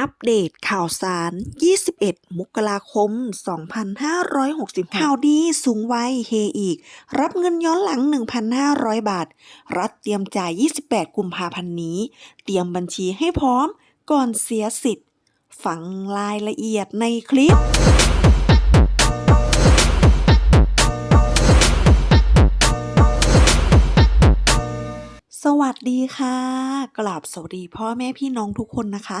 อัปเดตข่าวสาร 21 มกราคม 2560ข่าวดีสูงวัยเฮอีก รับเงินย้อนหลัง 1,500 บาท รัฐเตรียมจ่าย 28 กุมภาพันธ์นี้ เตรียมบัญชีให้พร้อมก่อนเสียสิทธิ์ฟังรายละเอียดในคลิปสวัสดีค่ะ กราบสวัสดีพ่อแม่พี่น้องทุกคนนะคะ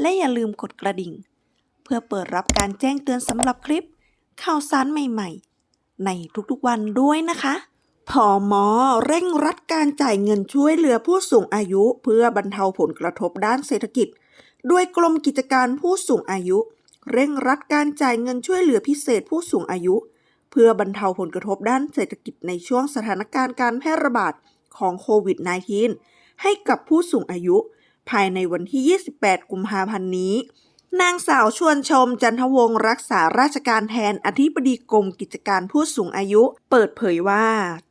และอย่าลืมกดกระดิ่ง เพื่อเปิดรับการแจ้งเตือนสำหรับคลิป ข่าวสารใหม่ๆ ในทุกๆวันด้วยนะคะพอมอเร่งรัดการจ่ายเงินช่วยเหลือผู้สูงอายุ เพื่อบรรเทาผลกระทบด้านเศรษฐกิจ ด้วยกรมกิจการผู้สูงอายุ เร่งรัดการจ่ายเงินช่วยเหลือพิเศษผู้สูงอายุ เพื่อบรรเทาผลกระทบด้านเศรษฐกิจในช่วงสถานการณ์การแพร่ระบาดของโควิด -19 ให้กับผู้สูงอายุ ภายในวันที่ 28 กุมภาพันธ์นี้ นางสาวชวนชมจันทวงศ์รักษาราชการแทนอธิบดีกรมกิจการผู้สูงอายุ เปิดเผยว่า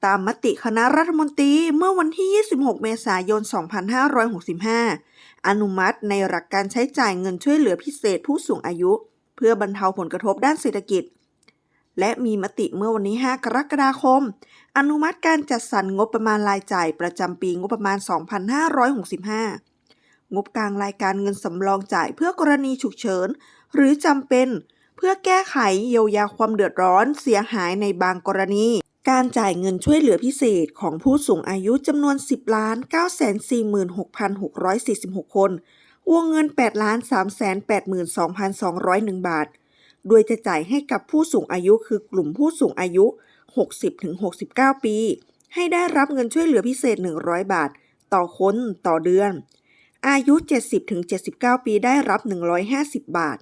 ตามมติคณะรัฐมนตรีเมื่อวันที่ 26 เมษายน 2565 อนุมัติในหลักการใช้จ่ายเงินช่วยเหลือพิเศษผู้สูงอายุ เพื่อบรรเทาผลกระทบด้านเศรษฐกิจและมีมติเมื่อวันที่5กรกฎาคม อนุมัติการจัดสรรงบประมาณรายจ่ายประจำปีงบประมาณ 2565 งบกลางรายการเงินสำรองจ่ายเพื่อกรณีฉุกเฉิน หรือจำเป็น เพื่อแก้ไขเยียวยาความเดือดร้อนเสียหายในบางกรณีการจ่ายเงินช่วยเหลือพิเศษของผู้สูงอายุจำนวน 10ล้าน946,646 คน วงเงิน8ล้าน382,201 บาท โดยจะจ่ายให้กับผู้สูงอายุคือกลุ่มผู้สูงอายุ 60-69 ปี ให้ได้รับเงินช่วยเหลือพิเศษ 100 บาท ต่อคนต่อเดือน อายุ 70-79 ปีได้รับ 150 บาท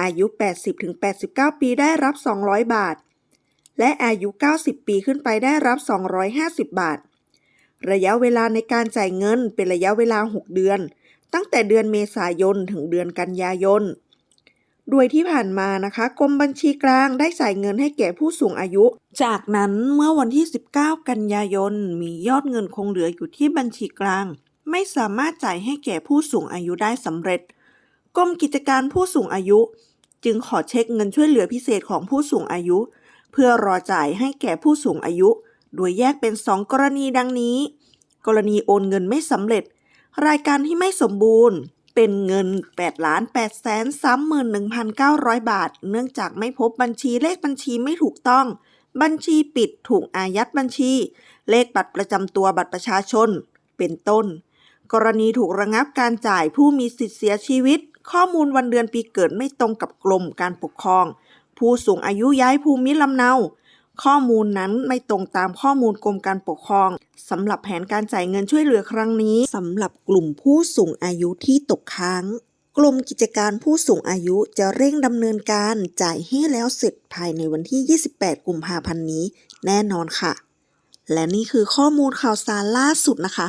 อายุ 80-89 ปีได้รับ 200 บาท และอายุ 90 ปีขึ้นไปได้รับ 250 บาท ระยะเวลาในการจ่ายเงินเป็นระยะเวลา 6 เดือน ตั้งแต่เดือนเมษายนถึงเดือนกันยายน โดยที่ผ่านมานะคะกรมบัญชีกลางได้จ่ายเงินให้แก่ผู้สูงอายุ จากนั้นเมื่อวันที่ 19 กันยายน มียอดเงินคงเหลืออยู่ที่บัญชีกลาง ไม่สามารถจ่ายให้แก่ผู้สูงอายุได้สำเร็จกรมกิจการผู้สูงอายุ จึงขอเช็คเงินช่วยเหลือพิเศษของผู้สูงอายุ เพื่อรอจ่ายให้แก่ผู้สูงอายุ โดยแยกเป็น2กรณีดังนี้ กรณีโอนเงินไม่สำเร็จ รายการที่ไม่สมบูรณ์ เป็นเงิน8ล้าน8แสน31,900 บาท เนื่องจากไม่พบบัญชีเลขบัญชีไม่ถูกต้อง บัญชีปิดถูกอายัดบัญชี เลขบัตรประจำตัวบัตรประชาชน เป็นต้น กรณีถูกระงับการจ่ายผู้มีสิทธิเสียชีวิต ข้อมูลวันเดือนปีเกิดไม่ตรงกับกรมการปกครอง ผู้สูงอายุย้ายภูมิลำเนา ข้อมูลนั้นไม่ตรงตามข้อมูลกรมการปกครองสำหรับแผนการจ่ายเงินช่วยเหลือครั้งนี้สำหรับกลุ่มผู้สูงอายุที่ตกค้างกรมกิจการผู้สูงอายุจะเร่งดำเนินการจ่ายให้แล้วเสร็จภายในวันที่ 28 กุมภาพันธ์นี้ แน่นอนค่ะ และนี่คือข้อมูลข่าวสารล่าสุดนะคะ